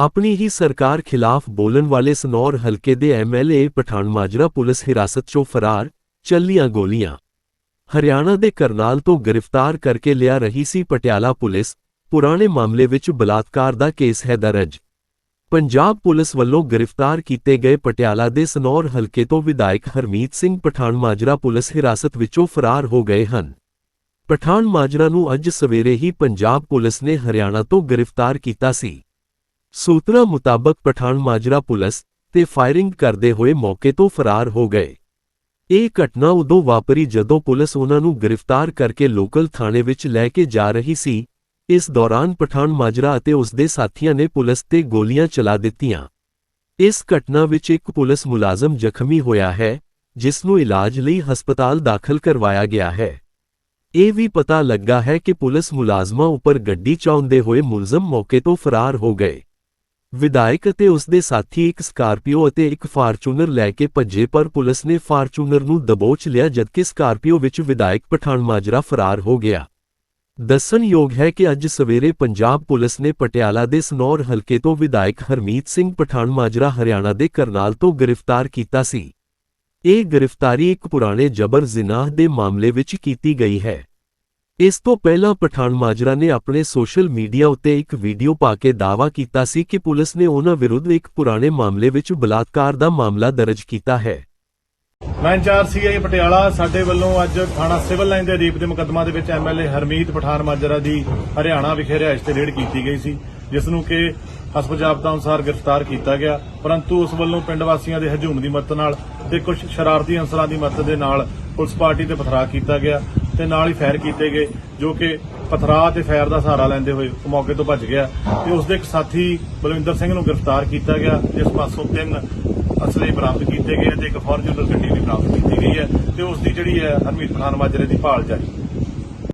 ਆਪਣੀ ਹੀ ਸਰਕਾਰ ਖਿਲਾਫ ਬੋਲਣ ਵਾਲੇ ਸਨੌਰ ਹਲਕੇ ਦੇ ਐਮਐਲਏ ਪਠਾਨ ਮਾਜਰਾ ਪੁਲਿਸ ਹਿਰਾਸਤ 'ਚੋਂ ਫਰਾਰ, ਚੱਲੀਆਂ ਗੋਲੀਆਂ। ਹਰਿਆਣਾ ਦੇ ਕਰਨਾਲ ਤੋਂ ਗ੍ਰਿਫਤਾਰ ਕਰਕੇ ਲਿਆ ਰਹੀ ਸੀ ਪਟਿਆਲਾ ਪੁਲਿਸ, ਪੁਰਾਣੇ ਮਾਮਲੇ ਵਿੱਚ ਬਲਾਤਕਾਰ ਦਾ ਕੇਸ ਹੈ ਦਰਜ। ਪੰਜਾਬ ਪੁਲਿਸ ਵੱਲੋਂ ਗ੍ਰਿਫਤਾਰ ਕੀਤੇ ਗਏ ਪਟਿਆਲਾ ਦੇ ਸਨੌਰ ਹਲਕੇ ਤੋਂ ਵਿਧਾਇਕ ਹਰਮੀਤ ਸਿੰਘ ਪਠਾਨ ਮਾਜਰਾ ਪੁਲਿਸ ਹਿਰਾਸਤ ਵਿੱਚੋਂ ਫਰਾਰ ਹੋ ਗਏ ਹਨ। ਪਠਾਨ ਮਾਜਰਾ ਨੂੰ ਅੱਜ ਸਵੇਰੇ ਹੀ ਪੰਜਾਬ ਪੁਲਿਸ ਨੇ ਹਰਿਆਣਾ ਤੋਂ ਗ੍ਰਿਫਤਾਰ ਕੀਤਾ ਸੀ। ਸੂਤਰਾਂ ਮੁਤਾਬਕ ਪਠਾਨ ਮਾਜਰਾ ਪੁਲਿਸ ਤੇ ਫਾਇਰਿੰਗ ਕਰਦੇ ਹੋਏ ਮੌਕੇ ਤੋਂ ਫਰਾਰ ਹੋ ਗਏ। ਇਹ ਘਟਨਾ ਉਦੋਂ ਵਾਪਰੀ ਜਦੋਂ ਪੁਲਿਸ ਉਹਨਾਂ ਨੂੰ ਗ੍ਰਿਫਤਾਰ ਕਰਕੇ ਲੋਕਲ ਥਾਣੇ ਵਿੱਚ ਲੈ ਕੇ ਜਾ ਰਹੀ ਸੀ। ਇਸ ਦੌਰਾਨ ਪਠਾਨ ਮਾਜਰਾ ਅਤੇ ਉਸ ਦੇ ਸਾਥੀਆਂ ਨੇ ਪੁਲਿਸ ਤੇ ਗੋਲੀਆਂ ਚਲਾ ਦਿੱਤੀਆਂ। ਇਸ ਘਟਨਾ ਵਿੱਚ ਇੱਕ ਪੁਲਿਸ ਮੁਲਾਜ਼ਮ ਜ਼ਖਮੀ ਹੋਇਆ ਹੈ, ਜਿਸ ਨੂੰ ਇਲਾਜ ਲਈ ਹਸਪਤਾਲ ਦਾਖਲ ਕਰਵਾਇਆ ਗਿਆ ਹੈ। ਇਹ ਵੀ ਪਤਾ ਲੱਗਾ ਹੈ ਕਿ ਪੁਲਿਸ ਮੁਲਾਜ਼ਮਾਂ ਉੱਪਰ ਗੱਡੀ ਚਾਉਂਦੇ ਹੋਏ ਮੁਲਜ਼ਮ ਮੌਕੇ ਤੋਂ ਫਰਾਰ ਹੋ ਗਏ। ਵਿਧਾਇਕ ਅਤੇ ਉਸ ਦੇ ਸਾਥੀ ਇੱਕ ਸਕਾਰਪੀਓ ਅਤੇ ਇੱਕ ਫਾਰਚੂਨਰ ਲੈ ਕੇ ਭੱਜੇ, ਪਰ ਪੁਲਿਸ ਨੇ ਫਾਰਚੂਨਰ ਨੂੰ ਦਬੋਚ ਲਿਆ, ਜਦਕਿ ਸਕਾਰਪੀਓ ਵਿੱਚ ਵਿਧਾਇਕ ਪਠਾਨ ਮਾਜਰਾ ਫਰਾਰ ਹੋ ਗਿਆ। ਦੱਸਣਯੋਗ ਹੈ ਕਿ ਅੱਜ ਸਵੇਰੇ ਪੰਜਾਬ ਪੁਲਿਸ ਨੇ ਪਟਿਆਲਾ ਦੇ ਸਨੌਰ ਹਲਕੇ ਤੋਂ ਵਿਧਾਇਕ ਹਰਮੀਤ ਸਿੰਘ ਪਠਾਨ ਮਾਜਰਾ ਹਰਿਆਣਾ ਦੇ ਕਰਨਾਲ ਤੋਂ ਗ੍ਰਿਫਤਾਰ ਕੀਤਾ ਸੀ। ਇਹ ਗ੍ਰਿਫਤਾਰੀ ਇੱਕ ਪੁਰਾਣੇ ਜਬਰ ਜ਼ਿਨਾਹ ਦੇ ਮਾਮਲੇ ਵਿੱਚ ਕੀਤੀ ਗਈ ਹੈ। ਇਸ ਤੋਂ ਪਹਿਲਾਂ ਪਠਾਨ ਮਾਜਰਾ ਨੇ ਆਪਣੇ ਸੋਸ਼ਲ ਮੀਡੀਆ ਉੱਤੇ ਇੱਕ ਵੀਡੀਓ ਪਾ ਕੇ ਦਾਅਵਾ ਕੀਤਾ ਸੀ ਕਿ ਪੁਲਿਸ ਨੇ ਉਹਨਾਂ ਵਿਰੁੱਧ ਇੱਕ ਪੁਰਾਣੇ ਮਾਮਲੇ ਵਿੱਚ ਬਲਾਤਕਾਰ ਦਾ ਮਾਮਲਾ ਦਰਜ ਕੀਤਾ ਹੈ। ਮੈਂ ਇੰਚਾਰਜ ਸੀਆਈ ਪਟਿਆਲਾ। ਸਾਡੇ ਵੱਲੋਂ ਅੱਜ ਥਾਣਾ ਸਿਵਲ ਲਾਈਨ ਦੇ ਰੀਪ ਦੇ ਮੁਕੱਦਮਾ ਦੇ ਵਿੱਚ ਐਮਐਲਏ ਹਰਮੀਤ ਪਠਾਨ ਮਾਜਰਾ ਦੀ ਹਰਿਆਣਾ ਵਿਖੇ ਰਿਹਾਇਸ਼ ਤੇ ਰੇਡ ਕੀਤੀ ਗਈ ਸੀ, ਜਿਸ ਨੂੰ ਕਿ ਹਸਪ ਅਨੁਸਾਰ ਗ੍ਰਿਫਤਾਰ ਕੀਤਾ ਗਿਆ। ਪਰੰਤੂ ਉਸ ਵੱਲੋਂ ਪਿੰਡ ਵਾਸੀਆਂ ਦੇ ਹਜੂਮ ਦੀ ਮਦਦ ਨਾਲ ਤੇ ਕੁਝ ਸ਼ਰਾਰਤੀ ਅਨਸਰਾਂ ਦੀ ਮਦਦ ਦੇ ਨਾਲ ਪੁਲਿਸ ਪਾਰਟੀ ਤੇ ਪਥਰਾ ਕੀਤਾ ਗਿਆ। ਤੇ ਨਾਲ ਹੀ ਫਾਇਰ ਕੀਤੇ ਗਏ, ਜੋ ਕਿ ਪਥਰਾਅ ਤੇ ਫਾਇਰ ਦਾ ਸਹਾਰਾ ਲੈਂਦੇ ਹੋਏ ਮੌਕੇ ਤੋਂ ਭੱਜ ਗਿਆ ਤੇ ਉਸ ਦੇ ਇੱਕ ਸਾਥੀ ਬਲਵਿੰਦਰ ਸਿੰਘ ਨੂੰ ਗ੍ਰਿਫਤਾਰ ਕੀਤਾ ਗਿਆ, ਜਿਸ ਪਾਸੋਂ ਤਿੰਨ ਅਸਲੇ ਬਰਾਮਦ ਕੀਤੇ ਗਏ ਤੇ ਇੱਕ ਫੋਰਚੂਨਰ ਗੱਡੀ ਵੀ ਬਰਾਮਦ ਕੀਤੀ ਗਈ ਹੈ ਤੇ ਉਸ ਦੀ ਜਿਹੜੀ ਹੈ ਹਰਮੀਤ ਪਠਾਨ ਮਾਜਰੇ ਦੀ ਭਾਲ ਜਾਰੀ।